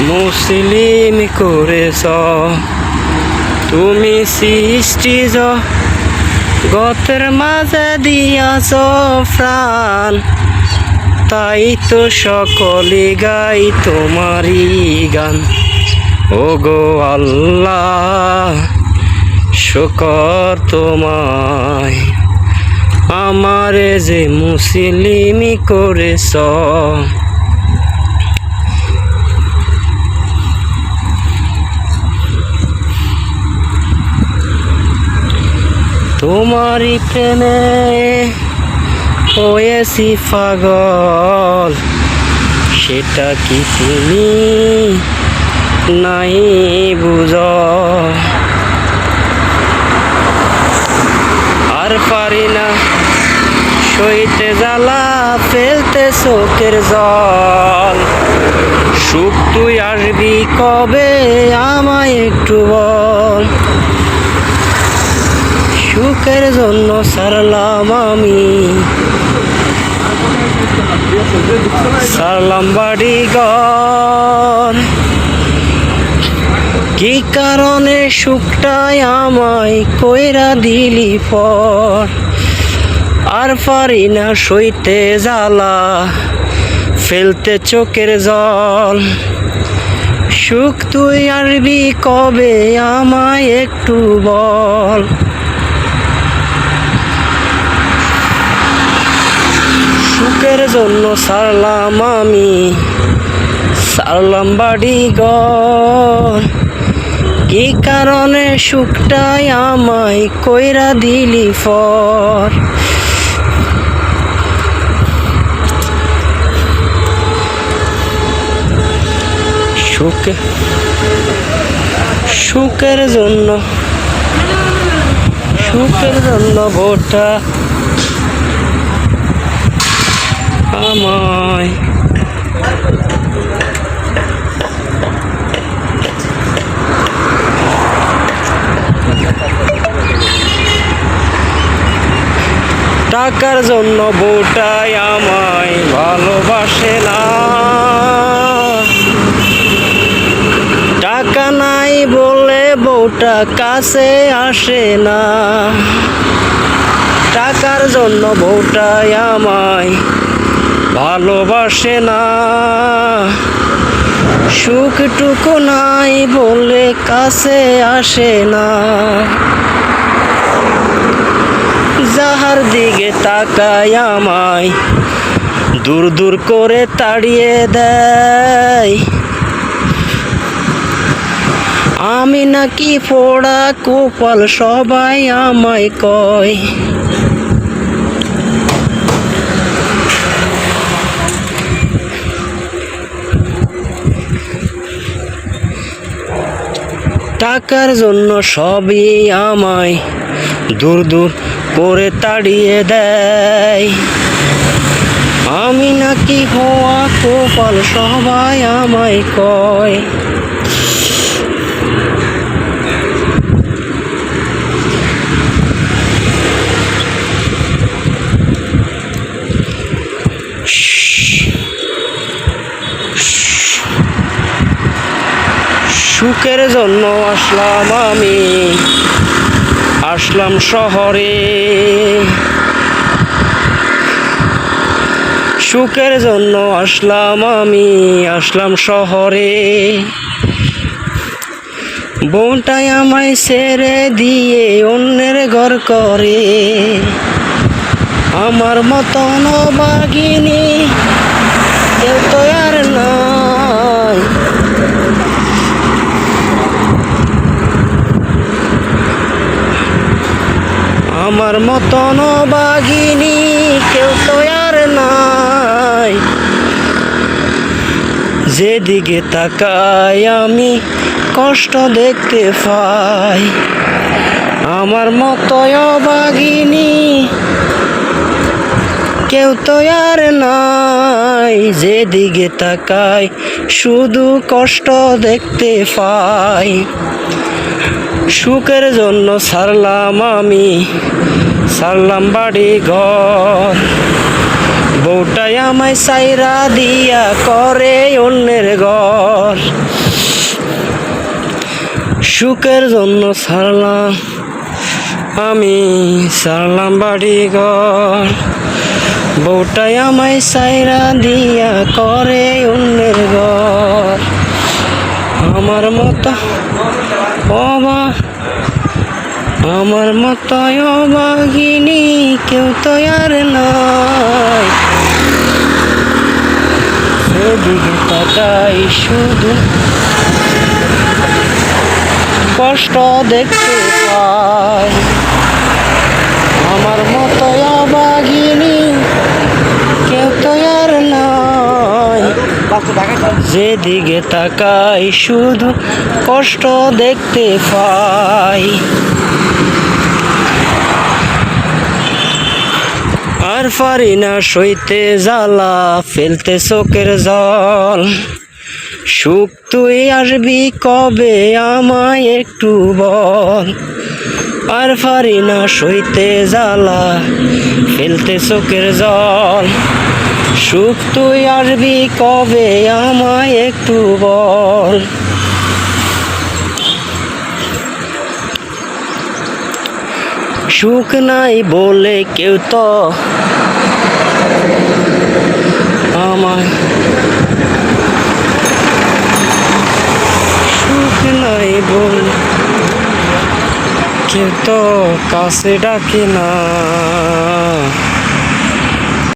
মুসলিম করেছ। তুমি সৃষ্টি গতের মাঝে দিয়াছ প্রাণ। তাই তো সকলে গাই তোমারই গান। ও গো আল্লাহ, শুকর তোমায়। আমারে যে মুসলিমি করেছ তোমারই প্রেমে হয়েছি পাগল। সেটা কি তুমি নাই বুঝ। আর পারি না সইতে জ্বালা ফেলতে চোখের জল। সুখ তুই আসবি কবে আমায় একটু বল। সুখের জন্য সারলাম আমি। সারলাম বাড়ি কি কারণে সুখটাই আমায় কইরা দিলি পর? আর পারি না সইতে জ্বালা, ফেলতে চোখের জল। সুখ তুই আরবি কবে আমায় একটু বল। সুখের জন্য সারলাম আমি। সারলাম বাড়ি ঘর কি কারণে সুখটাই আমায় কইরা দিলি ফর? সুখে, সুখের জন্য সুখের জন্য ভোটা আমায়। টাকার জন্য বউটাই আমায় ভালোবাসে না। টাকা নাই বলে বউটা কাছে আসে না। টাকার জন্য বউটাই আমায় ভালোবাসে না। সুখটুকু নাই বলে কাছে আসে না। যাহার দিকে তাকায় আমায়, দূর দূর করে তাড়িয়ে দেয়। আমি নাকি পোড়া কোপাল সবাই আমায় কয় টাকার জন্য সবই আমায় দূর দূর করে তাড়িয়ে দেয়। আমি নাকি হওয়া কপাল সবাই আমায় কয়। সুখের জন্য আসলাম আমি। আসলাম শহরে। সুখের জন্য আসলাম আমি, আসলাম শহরে। বোনটাই আমায় ছেড়ে দিয়ে অন্যের ঘর করে। আমার মতন বাগিনী কেউ তো আর নাই আমার মতন বাঘিনী, কেউ তো আর নাই। যেদিকে তাকাই আমি কষ্ট দেখতে পাই। আমার মতো বাগিনী কেউ তো আর নাই, যেদিকে তাকাই শুধু কষ্ট দেখতে পাই। সুখের জন্য সারলাম আমি, সারলাম বাড়ি ঘর বউটাই আমায় সাইরা দিয়া করে অন্যের ঘর। সুখের জন্য ছাড়লাম আমি, সারলাম বাড়ি ঘর বউটাই আমায় সাইরা দিয়া করে অন্যের ঘর। আমার মতো অবা, আমার মতো অবাগিনী কেউ তো আর নয়। সেদিকে তাকাই শুধু কষ্ট দেখতে পাই যেদিকে তাকাই, শুধু কষ্ট দেখতে পাই। আর পারি না সইতে জ্বালা, ফেলতে চোখের জল। সুখ তুই আসবি কবে, আমায় একটু বল। আর পারি না সইতে জ্বালা, ফেলতে চোখের জল। সুখ তুই আসবি কবে আমায় একটু বল। সুখ নাই বলে কেউ তো আমায় সুখ নাই বলে কেউ তো কাছে ডাকে না।